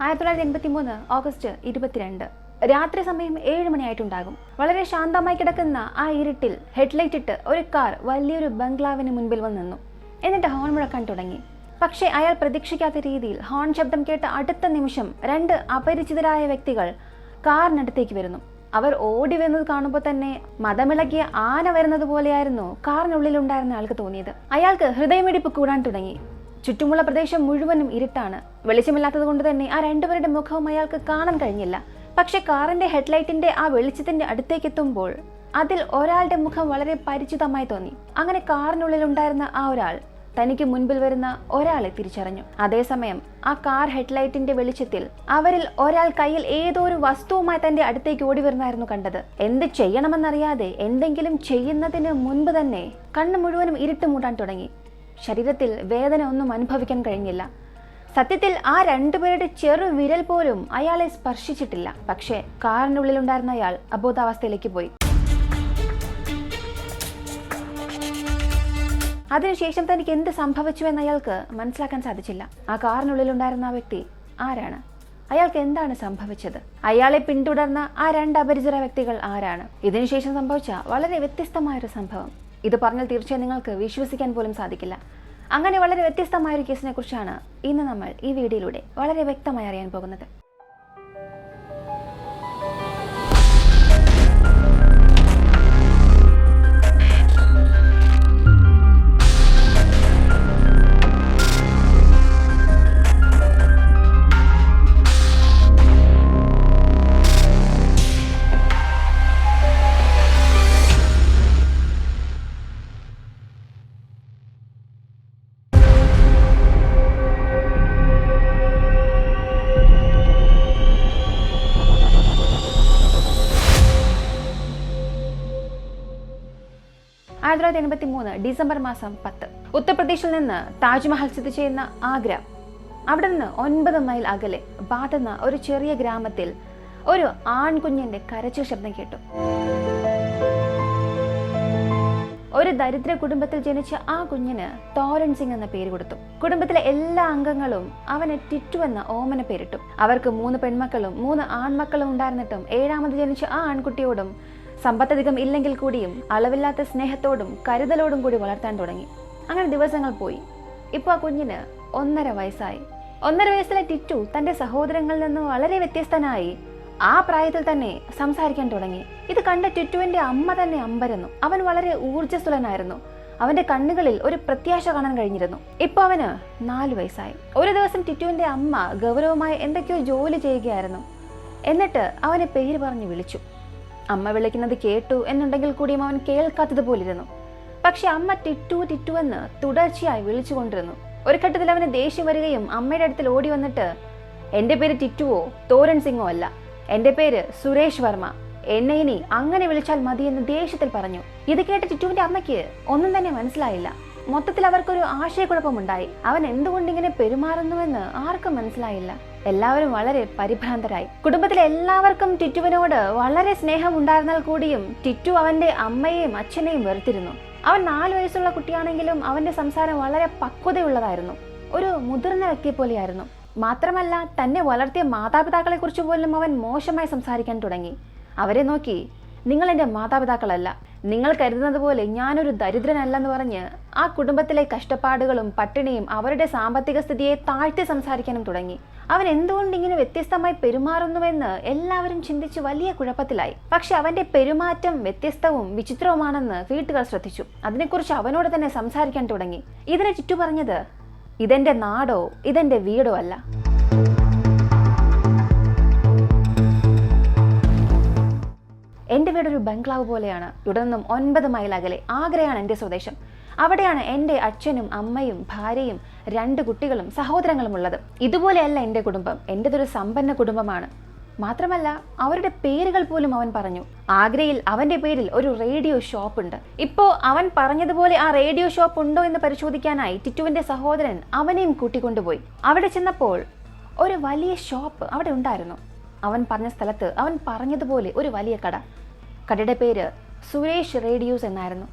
ആയിരത്തി തൊള്ളായിരത്തി എൺപത്തി മൂന്ന് ഓഗസ്റ്റ് ഇരുപത്തിരണ്ട്. രാത്രി സമയം ഏഴ് മണിയായിട്ടുണ്ടാകും. വളരെ ശാന്തമായി കിടക്കുന്ന ആ ഇരുട്ടിൽ ഹെഡ്ലൈറ്റ് ഇട്ട് ഒരു കാർ വലിയൊരു ബംഗ്ലാവിന് മുൻപിൽ വന്ന് നിന്നു. എന്നിട്ട് ഹോൺ മുഴക്കാൻ തുടങ്ങി. പക്ഷേ അയാൾ പ്രതീക്ഷിക്കാത്ത രീതിയിൽ ഹോൺ ശബ്ദം കേട്ട അടുത്ത നിമിഷം രണ്ട് അപരിചിതരായ വ്യക്തികൾ കാറിനടുത്തേക്ക് വരുന്നു. അവർ ഓടി വരുന്നത് കാണുമ്പോൾ തന്നെ മതമിളകിയ ആന വരുന്നത് പോലെയായിരുന്നു കാറിനുള്ളിലുണ്ടായിരുന്ന ആൾക്ക് തോന്നിയത്. അയാൾക്ക് ഹൃദയമിടിപ്പ് കൂടാൻ തുടങ്ങി. ചുറ്റുമുള്ള പ്രദേശം മുഴുവനും ഇരുട്ടാണ്. വെളിച്ചമില്ലാത്തത് കൊണ്ട് തന്നെ ആ രണ്ടുപേരുടെ മുഖവും അയാൾക്ക് കാണാൻ കഴിഞ്ഞില്ല. പക്ഷെ കാറിന്റെ ഹെഡ്ലൈറ്റിന്റെ ആ വെളിച്ചത്തിന്റെ അടുത്തേക്ക് എത്തുമ്പോൾ അതിൽ ഒരാളുടെ മുഖം വളരെ പരിചിതമായി തോന്നി. അങ്ങനെ കാറിനുള്ളിൽ ഉണ്ടായിരുന്ന ആ ഒരാൾ തനിക്ക് മുൻപിൽ വരുന്ന ഒരാളെ തിരിച്ചറിഞ്ഞു. അതേസമയം ആ കാർ ഹെഡ്ലൈറ്റിന്റെ വെളിച്ചത്തിൽ അവരിൽ ഒരാൾ കയ്യിൽ ഏതോ ഒരു വസ്തുവുമായി തന്റെ അടുത്തേക്ക് ഓടി വരുന്നായിരുന്നു കണ്ടത്. എന്ത് ചെയ്യണമെന്നറിയാതെ എന്തെങ്കിലും ചെയ്യുന്നതിന് മുൻപ് തന്നെ കണ്ണു മുഴുവനും ഇരുട്ട് മൂടാൻ തുടങ്ങി. ശരീരത്തിൽ വേദന ഒന്നും അനുഭവിക്കാൻ കഴിഞ്ഞില്ല. സത്യത്തിൽ ആ രണ്ടുപേരുടെ ചെറു വിരൽ പോലും അയാളെ സ്പർശിച്ചിട്ടില്ല. പക്ഷേ കാറിനുള്ളിലുണ്ടായിരുന്ന അയാൾ അബോധാവസ്ഥയിലേക്ക് പോയി. അതിനുശേഷം തനിക്ക് എന്ത് സംഭവിച്ചു എന്ന് അയാൾക്ക് മനസ്സിലാക്കാൻ സാധിച്ചില്ല. ആ കാറിനുള്ളിലുണ്ടായിരുന്ന ആ വ്യക്തി ആരാണ്? അയാൾക്ക് എന്താണ് സംഭവിച്ചത്? അയാളെ പിന്തുടർന്ന ആ രണ്ട് അപരിചിത വ്യക്തികൾ ആരാണ്? ഇതിനുശേഷം സംഭവിച്ച വളരെ വ്യത്യസ്തമായൊരു സംഭവം. ഇത് പറഞ്ഞാൽ തീർച്ചയായും നിങ്ങൾക്ക് വിശ്വസിക്കാൻ പോലും സാധിക്കില്ല. അങ്ങനെ വളരെ വ്യത്യസ്തമായ ഒരു കേസിനെ കുറിച്ചാണ് ഇന്ന് നമ്മൾ ഈ വീഡിയോയിലൂടെ വളരെ വ്യക്തമായി അറിയാൻ പോകുന്നത്. ആയിരത്തി തൊള്ളായിരത്തി എൺപത്തി മൂന്ന് ഡിസംബർ മാസം പത്ത്. ഉത്തർപ്രദേശിൽ നിന്ന് താജ്മഹൽ സ്ഥിതി ചെയ്യുന്ന ആഗ്ര. അവിടെ നിന്ന് ഒൻപത് മൈൽ അകലെ ബാത്ത് ഒരു ചെറിയ ഗ്രാമത്തിൽ ഒരു ആൺകുഞ്ഞിന്റെ കരച്ചിൽ ശബ്ദം കേട്ടു. ഒരു ദരിദ്ര കുടുംബത്തിൽ ജനിച്ച ആ കുഞ്ഞിന് തോരൻ സിംഗ് എന്ന പേര് കൊടുത്തു. കുടുംബത്തിലെ എല്ലാ അംഗങ്ങളും അവനെ ടിറ്റു എന്ന ഓമന പേരിട്ടു. അവർക്ക് മൂന്ന് പെൺമക്കളും മൂന്ന് ആൺമക്കളും ഉണ്ടായിരുന്നിട്ടും ഏഴാമത് ജനിച്ച ആ ആൺകുട്ടിയോടും സമ്പത്തധികം ഇല്ലെങ്കിൽ കൂടിയും അളവില്ലാത്ത സ്നേഹത്തോടും കരുതലോടും കൂടി വളർത്താൻ തുടങ്ങി. അങ്ങനെ ദിവസങ്ങൾ പോയി. ഇപ്പോൾ ആ കുഞ്ഞിന് ഒന്നര വയസ്സായി. ഒന്നര വയസ്സിലെ ടിറ്റു തന്റെ സഹോദരങ്ങളിൽ നിന്ന് വളരെ വ്യത്യസ്തനായി ആ പ്രായത്തിൽ തന്നെ സംസാരിക്കാൻ തുടങ്ങി. ഇത് കണ്ട ടിറ്റുവിന്റെ അമ്മ തന്നെ അമ്പരന്നു. അവൻ വളരെ ഊർജസ്വലനായിരുന്നു. അവന്റെ കണ്ണുകളിൽ ഒരു പ്രത്യാശ കാണാൻ കഴിഞ്ഞിരുന്നു. ഇപ്പൊ അവന് നാല് വയസ്സായി. ഒരു ദിവസം ടിറ്റുവിന്റെ അമ്മ ഗൗരവമായി എന്തൊക്കെയോ ജോലി ചെയ്യുകയായിരുന്നു. എന്നിട്ട് അവനെ പേര് പറഞ്ഞു വിളിച്ചു. അമ്മ വിളിക്കുന്നത് കേട്ടു എന്നുണ്ടെങ്കിൽ കൂടിയും അവൻ കേൾക്കാത്തത് പോലിരുന്നു പക്ഷെ അമ്മ ടിറ്റു ടിറ്റു എന്ന് തുടർച്ചയായി വിളിച്ചുകൊണ്ടിരുന്നു. ഒരു ഘട്ടത്തിൽ അവന് ദേഷ്യം വരികയും അമ്മയുടെ അടുത്തിൽ ഓടി വന്നിട്ട് എന്റെ പേര് ടിറ്റുവോ തോരൻ സിംഗോ അല്ല. എന്റെ പേര് സുരേഷ് വർമ്മ. എന്നെ ഇനി അങ്ങനെ വിളിച്ചാൽ മതി എന്ന് ദേഷ്യത്തിൽ പറഞ്ഞു. ഇത് കേട്ട ടിറ്റുവിന്റെ അമ്മയ്ക്ക് ഒന്നും തന്നെ മനസ്സിലായില്ല. മൊത്തത്തിൽ അവർക്കൊരു ആശയക്കുഴപ്പമുണ്ടായി. അവൻ എന്തുകൊണ്ടിങ്ങനെ പെരുമാറുന്നുവെന്ന് ആർക്കും മനസ്സിലായില്ല. എല്ലാവരും വളരെ പരിഭ്രാന്തരായി. കുടുംബത്തിലെ എല്ലാവർക്കും ടിറ്റുവിനോട് വളരെ സ്നേഹം ഉണ്ടായിരുന്നാൽ കൂടിയും ടിറ്റു അവന്റെ അമ്മയെയും അച്ഛനെയും വെറുത്തിരുന്നു. അവൻ നാല് വയസ്സുള്ള കുട്ടിയാണെങ്കിലും അവന്റെ സംസാരം വളരെ പക്വതയുള്ളതായിരുന്നു. ഒരു മുതിർന്ന വ്യക്തിയെ പോലെയായിരുന്നു. മാത്രമല്ല തന്നെ വളർത്തിയ മാതാപിതാക്കളെ കുറിച്ച് പോലും അവൻ മോശമായി സംസാരിക്കാൻ തുടങ്ങി. അവരെ നോക്കി നിങ്ങൾ എന്റെ മാതാപിതാക്കളല്ല. നിങ്ങൾ കരുതുന്നത് പോലെ ഞാനൊരു ദരിദ്രനല്ലെന്ന് പറഞ്ഞ് ആ കുടുംബത്തിലെ കഷ്ടപ്പാടുകളും പട്ടിണിയും അവരുടെ സാമ്പത്തിക സ്ഥിതിയെ താഴ്ത്തി സംസാരിക്കാനും തുടങ്ങി. അവൻ എന്തുകൊണ്ട് ഇങ്ങനെ വ്യത്യസ്തമായി പെരുമാറുന്നുവെന്ന് എല്ലാവരും ചിന്തിച്ച് വലിയ കുഴപ്പത്തിലായി. പക്ഷെ അവന്റെ പെരുമാറ്റം വ്യത്യസ്തവും വിചിത്രവുമാണെന്ന് വീട്ടുകാർ ശ്രദ്ധിച്ചു. അതിനെക്കുറിച്ച് അവനോട് തന്നെ സംസാരിക്കാൻ തുടങ്ങി. ഇതിനെ ചുറ്റു പറഞ്ഞത് ഇതെന്റെ നാടോ? ഇതെന്റെ വീടോ അല്ല? എന്റെ വീടൊരു ബംഗ്ലാവ് പോലെയാണ്. ഇവിടെ നിന്നും ഒൻപത് മൈൽ അകലെ. ആഗ്രയാണ് എന്റെ സ്വദേശം. അവിടെയാണ് എന്റെ അച്ഛനും അമ്മയും ഭാര്യയും രണ്ട് കുട്ടികളും സഹോദരങ്ങളും ഉള്ളത്. ഇതുപോലെയല്ല എന്റെ കുടുംബം. എന്റെതൊരു സമ്പന്ന കുടുംബമാണ്. മാത്രമല്ല അവരുടെ പേരുകൾ പോലും അവൻ പറഞ്ഞു. ആഗ്രയിൽ അവന്റെ പേരിൽ ഒരു റേഡിയോ ഷോപ്പ് ഉണ്ട് ഇപ്പോൾ അവൻ പറഞ്ഞതുപോലെ ആ റേഡിയോ ഷോപ്പ് ഉണ്ടോ എന്ന് പരിശോധിക്കാനായി ടിറ്റുവിന്റെ സഹോദരൻ അവനെയും കൂട്ടിക്കൊണ്ടുപോയി. അവിടെ ചെന്നപ്പോൾ ഒരു വലിയ ഷോപ്പ് അവിടെ ഉണ്ടായിരുന്നു. അവൻ പറഞ്ഞ സ്ഥലത്ത് അവൻ പറഞ്ഞതുപോലെ ഒരു വലിയ കട. കടയുടെ പേര് സുരേഷ് റേഡിയോസ് എന്നായിരുന്നു.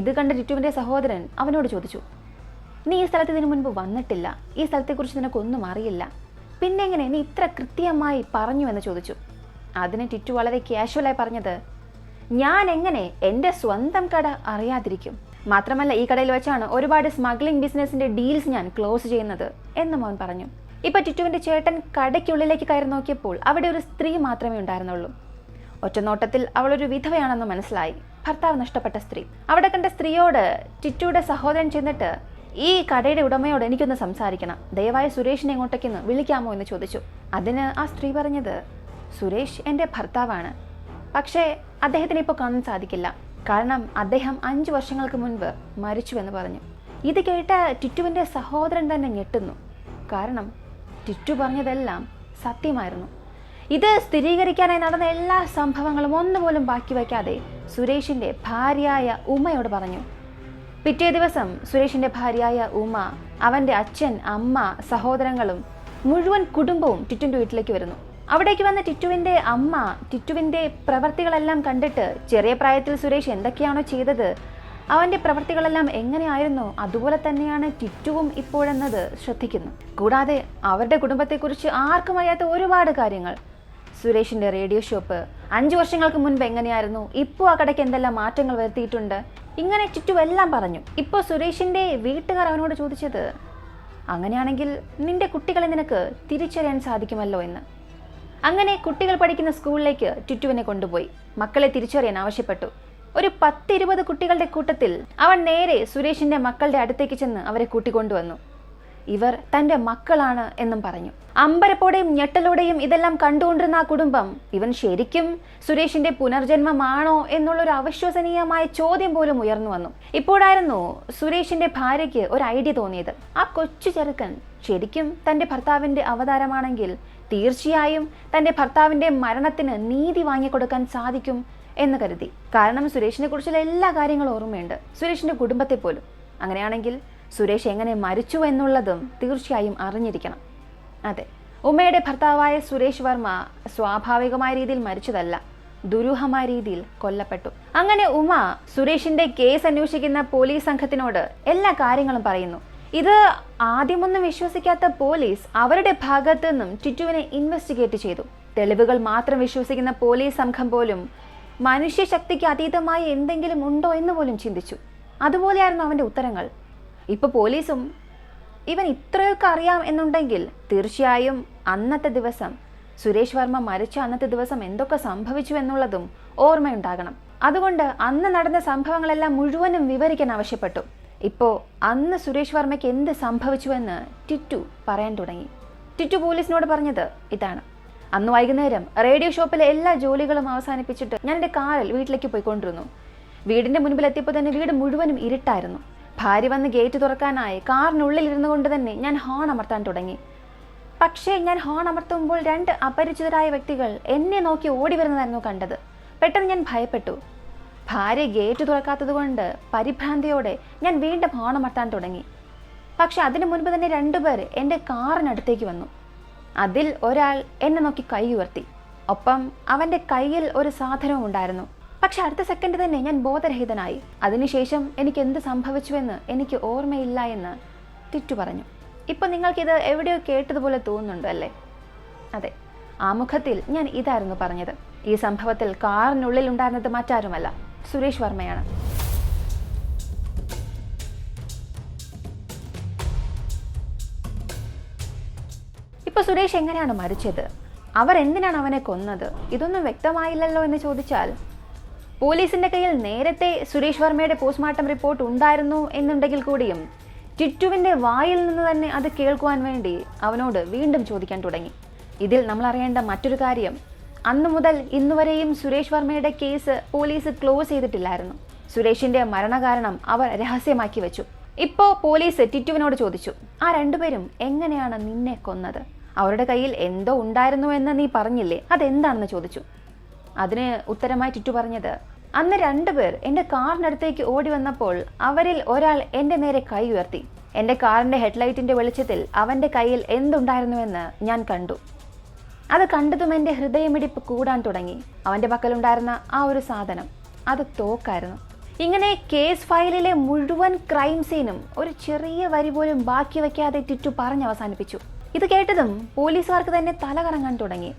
ഇത് കണ്ട ജിറ്റുവിന്റെ സഹോദരൻ അവനോട് ചോദിച്ചു നീ ഈ സ്ഥലത്ത് ഇതിനു മുൻപ് വന്നിട്ടില്ല? ഈ സ്ഥലത്തെക്കുറിച്ച് നിനക്കൊന്നും അറിയില്ല? പിന്നെ എങ്ങനെ നീ ഇത്ര കൃത്യമായി പറഞ്ഞു? എന്ന് ചോദിച്ചു. അതിന് ടിറ്റു വളരെ കാഷ്വലായി പറഞ്ഞത് ഞാൻ എങ്ങനെ എന്റെ സ്വന്തം കട അറിയാതിരിക്കും? മാത്രമല്ല ഈ കടയിൽ വെച്ചാണ് ഒരുപാട് സ്മഗ്ലിംഗ് ബിസിനസിന്റെ ഡീൽസ് ഞാൻ ക്ലോസ് ചെയ്യുന്നത് എന്ന് മോൻ പറഞ്ഞു. ഇപ്പൊ ടിറ്റുവിന്റെ ചേട്ടൻ കടയ്ക്കുള്ളിലേക്ക് കയറി നോക്കിയപ്പോൾ അവിടെ ഒരു സ്ത്രീ മാത്രമേ ഉണ്ടായിരുന്നുള്ളൂ. ഒറ്റനോട്ടത്തിൽ അവളൊരു വിധവയാണെന്ന് മനസ്സിലായി. ഭർത്താവ് നഷ്ടപ്പെട്ട സ്ത്രീ. അവിടെ കണ്ട സ്ത്രീയോട് ടിറ്റുയുടെ സഹോദരൻ ചെന്നിട്ട് ഈ കടയുടെ ഉടമയോട് എനിക്കൊന്ന് സംസാരിക്കണം. ദയവായി സുരേഷിനെ ഇങ്ങോട്ടേക്കൊന്ന് വിളിക്കാമോ? എന്ന് ചോദിച്ചു. അതിന് ആ സ്ത്രീ പറഞ്ഞത് സുരേഷ് എന്റെ ഭർത്താവാണ്. പക്ഷേ അദ്ദേഹത്തിന് ഇപ്പോൾ കാണാൻ സാധിക്കില്ല. കാരണം അദ്ദേഹം അഞ്ച് വർഷങ്ങൾക്ക് മുൻപ് മരിച്ചുവെന്ന് പറഞ്ഞു. ഇത് കേട്ട ടിറ്റുവിന്റെ സഹോദരൻ തന്നെ ഞെട്ടുന്നു. കാരണം ടിറ്റു പറഞ്ഞതെല്ലാം സത്യമായിരുന്നു. ഇത് സ്ഥിരീകരിക്കാനായി നടന്ന എല്ലാ സംഭവങ്ങളും ഒന്നുപോലും ബാക്കി വയ്ക്കാതെ സുരേഷിന്റെ ഭാര്യയായ ഉമ്മയോട് പറഞ്ഞു. പിറ്റേ ദിവസം സുരേഷിന്റെ ഭാര്യയായ ഉമ്മ അവന്റെ അച്ഛൻ അമ്മ സഹോദരങ്ങളും മുഴുവൻ കുടുംബവും ടിറ്റുവിന്റെ വീട്ടിലേക്ക് വരുന്നു. അവിടേക്ക് വന്ന ടിറ്റുവിന്റെ അമ്മ ടിറ്റുവിന്റെ പ്രവർത്തികളെല്ലാം കണ്ടിട്ട് ചെറിയ പ്രായത്തിൽ സുരേഷ് എന്തൊക്കെയാണോ ചെയ്തത്? അവന്റെ പ്രവർത്തികളെല്ലാം എങ്ങനെയായിരുന്നു? അതുപോലെ തന്നെയാണ് ടിറ്റുവും ഇപ്പോഴെന്നത് ശ്രദ്ധിക്കുന്നു. കൂടാതെ അവരുടെ കുടുംബത്തെക്കുറിച്ച് ആർക്കും അറിയാത്ത ഒരുപാട് കാര്യങ്ങൾ. സുരേഷിന്റെ റേഡിയോ ഷോപ്പ് അഞ്ചു വർഷങ്ങൾക്ക് മുൻപ് എങ്ങനെയായിരുന്നു? ഇപ്പോൾ ആ കടയ്ക്ക് എന്തെല്ലാം മാറ്റങ്ങൾ വരുത്തിയിട്ടുണ്ട്? ഇങ്ങനെ ചുറ്റും എല്ലാം പറഞ്ഞു. ഇപ്പോൾ സുരേഷിന്റെ വീട്ടുകാർ അവനോട് ചോദിച്ചത് അങ്ങനെയാണെങ്കിൽ നിന്റെ കുട്ടികളെ നിനക്ക് തിരിച്ചറിയാൻ സാധിക്കുമല്ലോ എന്ന്. അങ്ങനെ കുട്ടികൾ പഠിക്കുന്ന സ്കൂളിലേക്ക് ടിറ്റുവിനെ കൊണ്ടുപോയി. മക്കളെ തിരിച്ചറിയാൻ ആവശ്യപ്പെട്ടു. ഒരു പത്തിരുപത് കുട്ടികളുടെ കൂട്ടത്തിൽ അവൻ നേരെ സുരേഷിന്റെ മക്കളുടെ അടുത്തേക്ക് ചെന്ന് അവരെ കൂട്ടിക്കൊണ്ടുവന്നു. ഇവർ തന്റെ മക്കളാണ് എന്നും പറഞ്ഞു. അമ്പരപ്പോടെയും ഞെട്ടലോടെയും ഇതെല്ലാം കണ്ടുകൊണ്ടിരുന്ന ആ കുടുംബം ഇവൻ ശരിക്കും സുരേഷിന്റെ പുനർജന്മമാണോ എന്നുള്ളൊരു അവിശ്വസനീയമായ ചോദ്യം പോലും ഉയർന്നു വന്നു. ഇപ്പോഴായിരുന്നു സുരേഷിന്റെ ഭാര്യയ്ക്ക് ഒരു ഐഡിയ തോന്നിയത്. ആ കൊച്ചു ചെറുക്കൻ ശരിക്കും തന്റെ ഭർത്താവിന്റെ അവതാരമാണെങ്കിൽ തീർച്ചയായും തന്റെ ഭർത്താവിന്റെ മരണത്തിന് നീതി വാങ്ങിക്കൊടുക്കാൻ സാധിക്കും എന്ന് കരുതി. കാരണം സുരേഷിനെ കുറിച്ചുള്ള എല്ലാ കാര്യങ്ങളും ഓർമ്മയുണ്ട്. സുരേഷിന്റെ കുടുംബത്തെ പോലും. അങ്ങനെയാണെങ്കിൽ സുരേഷ് എങ്ങനെ മരിച്ചു എന്നുള്ളതും തീർച്ചയായും അറിഞ്ഞിരിക്കണം. അതെ ഉമ്മയുടെ ഭർത്താവായ സുരേഷ് വർമ്മ സ്വാഭാവികമായ രീതിയിൽ മരിച്ചതല്ല ദുരൂഹമായ രീതിയിൽ കൊല്ലപ്പെട്ടു. അങ്ങനെ ഉമ സുരേഷിന്റെ കേസ് അന്വേഷിക്കുന്ന പോലീസ് സംഘത്തിനോട് എല്ലാ കാര്യങ്ങളും പറയുന്നു. ഇത് ആദ്യമൊന്നും വിശ്വസിക്കാത്ത പോലീസ് അവരുടെ ഭാഗത്തു നിന്നും ടിറ്റുവിനെ ഇൻവെസ്റ്റിഗേറ്റ് ചെയ്തു. തെളിവുകൾ മാത്രം വിശ്വസിക്കുന്ന പോലീസ് സംഘം പോലും മനുഷ്യശക്തിക്ക് അതീതമായ എന്തെങ്കിലും ഉണ്ടോ എന്ന് പോലും ചിന്തിച്ചു. അതുപോലെയായിരുന്നു അവന്റെ ഉത്തരങ്ങൾ. ഇപ്പൊ പോലീസും ഇവൻ ഇത്രയൊക്കെ അറിയാം എന്നുണ്ടെങ്കിൽ തീർച്ചയായും അന്നത്തെ ദിവസം സുരേഷ് വർമ്മ മരിച്ച അന്നത്തെ ദിവസം എന്തൊക്കെ സംഭവിച്ചു എന്നുള്ളതും ഓർമ്മയുണ്ടാകണം. അതുകൊണ്ട് അന്ന് നടന്ന സംഭവങ്ങളെല്ലാം മുഴുവനും വിവരിക്കാൻ ആവശ്യപ്പെട്ടു. ഇപ്പോൾ അന്ന് സുരേഷ് വർമ്മയ്ക്ക് എന്ത് സംഭവിച്ചുവെന്ന് ടിറ്റു പറയാൻ തുടങ്ങി. ടിറ്റു പോലീസിനോട് പറഞ്ഞത് ഇതാണ്. അന്ന് വൈകുന്നേരം റേഡിയോ ഷോപ്പിലെ എല്ലാ ജോലികളും അവസാനിപ്പിച്ചിട്ട് ഞാൻ എന്റെ കാറിൽ വീട്ടിലേക്ക് പോയിക്കൊണ്ടിരുന്നു. വീടിന്റെ മുൻപിൽ എത്തിയപ്പോൾ തന്നെ വീട് മുഴുവനും ഇരുട്ടായിരുന്നു. ഭാര്യ വന്ന് ഗേറ്റ് തുറക്കാനായി കാറിനുള്ളിൽ ഇരുന്നു കൊണ്ട് തന്നെ ഞാൻ ഹോൺ അമർത്താൻ തുടങ്ങി. പക്ഷേ ഞാൻ ഹോൺ അമർത്തുമ്പോൾ രണ്ട് അപരിചിതരായ വ്യക്തികൾ എന്നെ നോക്കി ഓടി വരുന്നതായിരുന്നു കണ്ടത്. പെട്ടെന്ന് ഞാൻ ഭയപ്പെട്ടു. ഭാര്യ ഗേറ്റ് തുറക്കാത്തത് കൊണ്ട് പരിഭ്രാന്തിയോടെ ഞാൻ വീണ്ടും ഹോൺ അമർത്താൻ തുടങ്ങി. പക്ഷെ അതിനു മുൻപ് തന്നെ രണ്ടുപേർ എന്റെ കാറിനടുത്തേക്ക് വന്നു. അതിൽ ഒരാൾ എന്നെ നോക്കി കൈ ഉയർത്തി. ഒപ്പം അവന്റെ കയ്യിൽ ഒരു സാധനവും ഉണ്ടായിരുന്നു. പക്ഷെ അടുത്ത സെക്കൻഡ് തന്നെ ഞാൻ ബോധരഹിതനായി. അതിനുശേഷം എനിക്ക് എന്ത് സംഭവിച്ചുവെന്ന് എനിക്ക് ഓർമ്മയില്ല എന്ന് ടിറ്റു പറഞ്ഞു. ഇപ്പൊ നിങ്ങൾക്കിത് എവിടെയോ കേട്ടതുപോലെ തോന്നുന്നുണ്ട് അല്ലേ? അതെ ആമുഖത്തിൽ ഞാൻ ഇതായിരുന്നു പറഞ്ഞത്. ഈ സംഭവത്തിൽ കാറിനുള്ളിൽ ഉണ്ടായിരുന്നത് മറ്റാരുമല്ല. സുരേഷ് വർമ്മയാണ്. ഇപ്പൊ സുരേഷ് എങ്ങനെയാണ് മരിച്ചത്? അവർ എന്തിനാണ് അവനെ കൊന്നത്? ഇതൊന്നും വ്യക്തമായില്ലല്ലോ എന്ന് ചോദിച്ചാൽ പോലീസിന്റെ കയ്യിൽ നേരത്തെ സുരേഷ് വർമ്മയുടെ പോസ്റ്റ്മോർട്ടം റിപ്പോർട്ട് ഉണ്ടായിരുന്നു എന്നുണ്ടെങ്കിൽ കൂടിയും ടിറ്റുവിന്റെ വായിൽ നിന്ന് തന്നെ അത് കേൾക്കുവാൻ വേണ്ടി അവനോട് വീണ്ടും ചോദിക്കാൻ തുടങ്ങി. ഇതിൽ നമ്മൾ അറിയേണ്ട മറ്റൊരു കാര്യം അന്നു മുതൽ ഇന്നുവരെയും സുരേഷ് വർമ്മയുടെ കേസ് പോലീസ് ക്ലോസ് ചെയ്തിട്ടില്ലായിരുന്നു. സുരേഷിന്റെ മരണകാരണം അവർ രഹസ്യമാക്കി വെച്ചു. ഇപ്പോ പോലീസ് ടിറ്റുവിനോട് ചോദിച്ചു ആ രണ്ടുപേരും എങ്ങനെയാണ് നിന്നെ കൊന്നത്? അവരുടെ കയ്യിൽ എന്തോ ഉണ്ടായിരുന്നു എന്ന് നീ പറഞ്ഞില്ലേ? അതെന്താണെന്ന് ചോദിച്ചു. അതിന് ഉത്തരമായി ടിറ്റു പറഞ്ഞത് അന്ന് രണ്ടുപേർ എന്റെ കാറിനടുത്തേക്ക് ഓടി വന്നപ്പോൾ അവരിൽ ഒരാൾ എന്റെ നേരെ കൈ ഉയർത്തി. എന്റെ കാറിന്റെ ഹെഡ്ലൈറ്റിന്റെ വെളിച്ചത്തിൽ അവന്റെ കയ്യിൽ എന്തുണ്ടായിരുന്നുവെന്ന് ഞാൻ കണ്ടു. അത് കണ്ടതും എന്റെ ഹൃദയമിടിപ്പ് കൂടാൻ തുടങ്ങി. അവന്റെ പക്കലുണ്ടായിരുന്ന ആ ഒരു സാധനം അത് തോക്കായിരുന്നു. ഇങ്ങനെ കേസ് ഫയലിലെ മുഴുവൻ ക്രൈം സീനും ഒരു ചെറിയ വരി പോലും ബാക്കി വയ്ക്കാതെ ടിറ്റു പറഞ്ഞ് അവസാനിപ്പിച്ചു. ഇത് കേട്ടതും പോലീസുകാർക്ക് തന്നെ തല കറങ്ങാൻ തുടങ്ങി.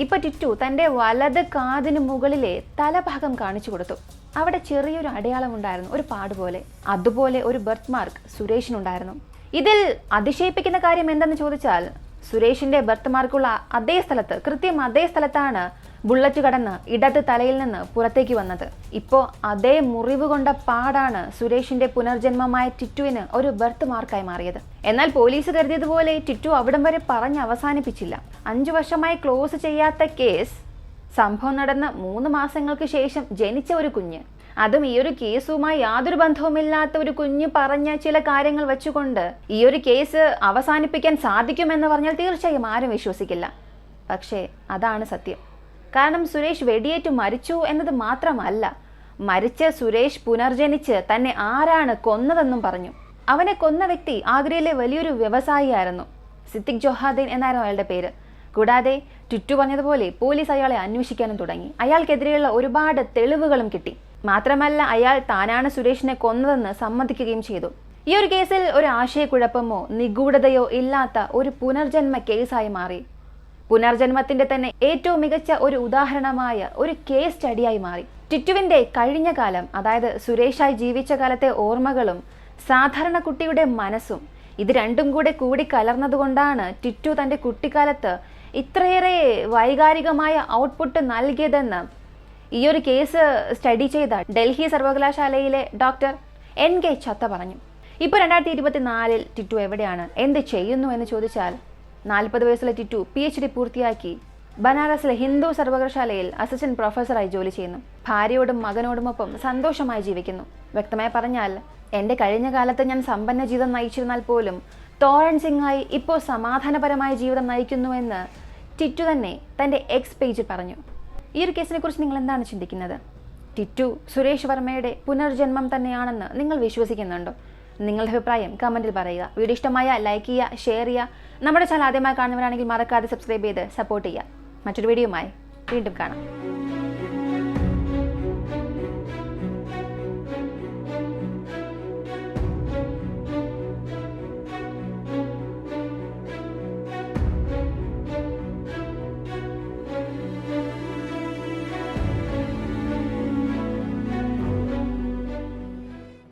ഇപ്പൊ ടിറ്റു തന്റെ വലത് കാതിന് മുകളിലെ തലഭാഗം കാണിച്ചു കൊടുത്തു. അവിടെ ചെറിയൊരു അടയാളം ഉണ്ടായിരുന്നു ഒരു പാട് പോലെ. അതുപോലെ ഒരു ബർത്ത് മാർക്ക് സുരേഷിനുണ്ടായിരുന്നു. ഇതിൽ അതിശയിപ്പിക്കുന്ന കാര്യം എന്തെന്ന് ചോദിച്ചാൽ സുരേഷിന്റെ ബർത്ത് മാർക്കുള്ള അതേ സ്ഥലത്ത് കൃത്യം അതേ സ്ഥലത്താണ് ബുള്ളറ്റ് കടന്ന് ഇടത് തലയിൽ നിന്ന് പുറത്തേക്ക് വന്നത്. ഇപ്പോൾ അതേ മുറിവ് കൊണ്ട പാടാണ് സുരേഷിന്റെ പുനർജന്മമായ ടിറ്റുവിന് ഒരു ബർത്ത് മാർക്കായി മാറിയത്. എന്നാൽ പോലീസ് കരുതിയതുപോലെ ടിറ്റു അവിടം വരെ പറഞ്ഞ് അവസാനിപ്പിച്ചില്ല. അഞ്ചു വർഷമായി ക്ലോസ് ചെയ്യാത്ത കേസ് സംഭവം നടന്ന മൂന്ന് മാസങ്ങൾക്ക് ശേഷം ജനിച്ച ഒരു കുഞ്ഞ്. അതും ഈ ഒരു കേസുമായി യാതൊരു ബന്ധവുമില്ലാത്ത ഒരു കുഞ്ഞ് പറഞ്ഞ ചില കാര്യങ്ങൾ വെച്ചുകൊണ്ട് ഈ ഒരു കേസ് അവസാനിപ്പിക്കാൻ സാധിക്കുമെന്ന് പറഞ്ഞാൽ തീർച്ചയായും ആരും വിശ്വസിക്കില്ല. പക്ഷേ അതാണ് സത്യം. കാരണം സുരേഷ് വെടിയേറ്റ് മരിച്ചു എന്നത് മാത്രമല്ല മരിച്ച സുരേഷ് പുനർജനിച്ച് തന്നെ ആരാണ് കൊന്നതെന്നും പറഞ്ഞു. അവനെ കൊന്ന വ്യക്തി ആഗ്രയിലെ വലിയൊരു വ്യവസായിയായിരുന്നു. സിദ്ദിഖ് ജൊഹാദീൻ എന്നായിരുന്നു അയാളുടെ പേര്. കൂടാതെ ചുറ്റു പറഞ്ഞതുപോലെ പോലീസ് അയാളെ അന്വേഷിക്കാനും തുടങ്ങി. അയാൾക്കെതിരെയുള്ള ഒരുപാട് തെളിവുകളും കിട്ടി. മാത്രമല്ല അയാൾ താനാണ് സുരേഷിനെ കൊന്നതെന്ന് സമ്മതിക്കുകയും ചെയ്തു. ഈ ഒരു കേസിൽ ഒരു ആശയക്കുഴപ്പമോ നിഗൂഢതയോ ഇല്ലാത്ത ഒരു പുനർജന്മ കേസായി മാറി. പുനർജന്മത്തിന്റെ തന്നെ ഏറ്റവും മികച്ച ഒരു ഉദാഹരണമായ ഒരു കേസ് സ്റ്റഡിയായി മാറി. ടിറ്റുവിന്റെ കഴിഞ്ഞ കാലം അതായത് സുരേഷായി ജീവിച്ച കാലത്തെ ഓർമ്മകളും സാധാരണ കുട്ടിയുടെ മനസ്സും ഇത് രണ്ടും കൂടെ കൂടി കലർന്നതുകൊണ്ടാണ് ടിറ്റു തന്റെ കുട്ടിക്കാലത്ത് ഇത്രയേറെ വൈകാരികമായ ഔട്ട്പുട്ട് നൽകിയതെന്ന് ഈ ഒരു കേസ് സ്റ്റഡി ചെയ്ത ഡൽഹി സർവകലാശാലയിലെ ഡോക്ടർ എൻ കെ ചത്ത പറഞ്ഞു. ഇപ്പോൾ രണ്ടായിരത്തി ഇരുപത്തിനാലിൽ ടിറ്റു എവിടെയാണ്? എന്ത് ചെയ്യുന്നു എന്ന് ചോദിച്ചാൽ നാൽപ്പത് വയസ്സുള്ള ടിറ്റു പി എച്ച് ഡി പൂർത്തിയാക്കി ബനാറസിലെ ഹിന്ദു സർവകലാശാലയിൽ അസിസ്റ്റന്റ് പ്രൊഫസറായി ജോലി ചെയ്യുന്നു. ഭാര്യയോടും മകനോടുമൊപ്പം സന്തോഷമായി ജീവിക്കുന്നു. വ്യക്തമായി പറഞ്ഞാൽ എന്റെ കഴിഞ്ഞ കാലത്ത് ഞാൻ സമ്പന്ന ജീവിതം നയിച്ചിരുന്നാൽ പോലും തോരൺ സിംഗായി ഇപ്പോൾ സമാധാനപരമായ ജീവിതം നയിക്കുന്നുവെന്ന് ടിറ്റു തന്നെ തന്റെ എക്സ് പേജിൽ പറഞ്ഞു. ഈ ഒരു കേസിനെ കുറിച്ച് നിങ്ങൾ എന്താണ് ചിന്തിക്കുന്നത്? ടിറ്റു സുരേഷ് വർമ്മയുടെ പുനർജന്മം തന്നെയാണെന്ന് നിങ്ങൾ വിശ്വസിക്കുന്നുണ്ടോ? നിങ്ങളുടെ അഭിപ്രായം കമന്റിൽ പറയുക. വീഡിയോ ഇഷ്ടമായ ലൈക്ക് ചെയ്യുക ഷെയർ ചെയ്യുക. നമ്മുടെ ചാനൽ ആദ്യമായി കാണുന്നവരാണെങ്കിൽ മറക്കാതെ സബ്സ്ക്രൈബ് ചെയ്ത് സപ്പോർട്ട് ചെയ്യുക. മറ്റൊരു വീഡിയോയുമായി വീണ്ടും കാണാം.